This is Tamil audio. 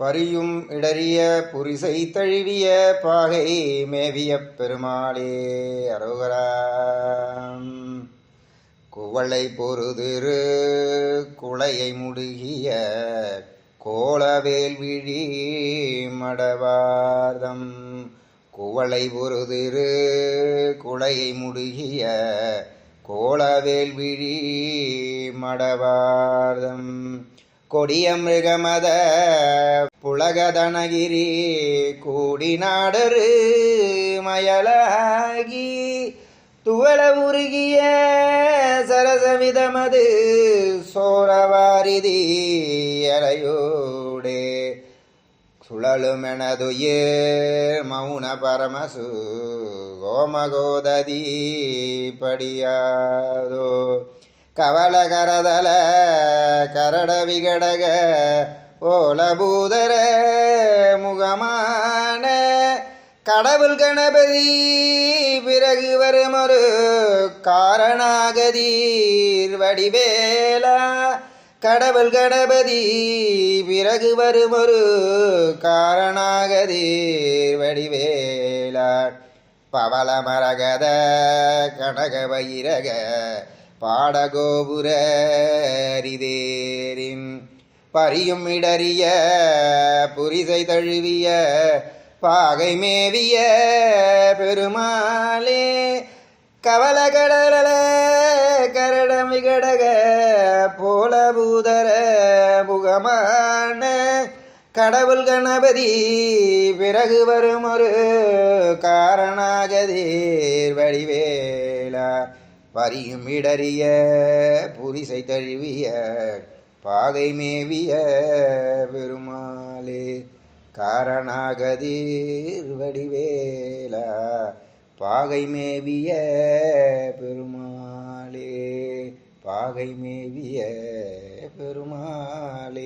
பரியும் இடறிய புரிசை தழுவிய பாகை மேவிய பெருமாளே அரோகராம் குவளை பொறுதிரு குளையை முடுகிய கோலவேல் விழி மடவார்தம். குவளை பொறுதிரு குளையை முடுகிய கோலவேல் விழி மடவார்தம். கொடிய மிருகமத புலகதனகிரி கூடி நாடரு மயலாகி துவள உருகிய சரசவிதமது சோரவாரிதி அலையோடே சுழலுமெனதுயிர் மௌன பரமசு கோமகோததி படியாதோ. கவல கரதல கரட விகடக ஓலபூதர முகமான கடவுள் கணபதி பிறகு வருமொரு காரணாகதீர் வடிவேலா கடவுள் கணபதி பிறகு வருமொரு காரணாகதீர் வடிவேலா பவள மரகத கனக வைரக பாடகோபுர அரிதேரின் பரியும் இடறிய புரிசை தழுவிய பாகை மேவிய பெருமாளே கவல கடல கரடமிகடக போல பூதர முகமான கடவுள் கணபதி பிறகு வரும் ஒரு காரணாகதீர் வடிவேலா. பரியும் இடறிய புரிசை தழுவிய பாகை மேவிய பெருமாளே காரணாகதீர் வடிவேலா பாகை மேவிய பெருமாளே பாகை மேவிய பெருமாளே.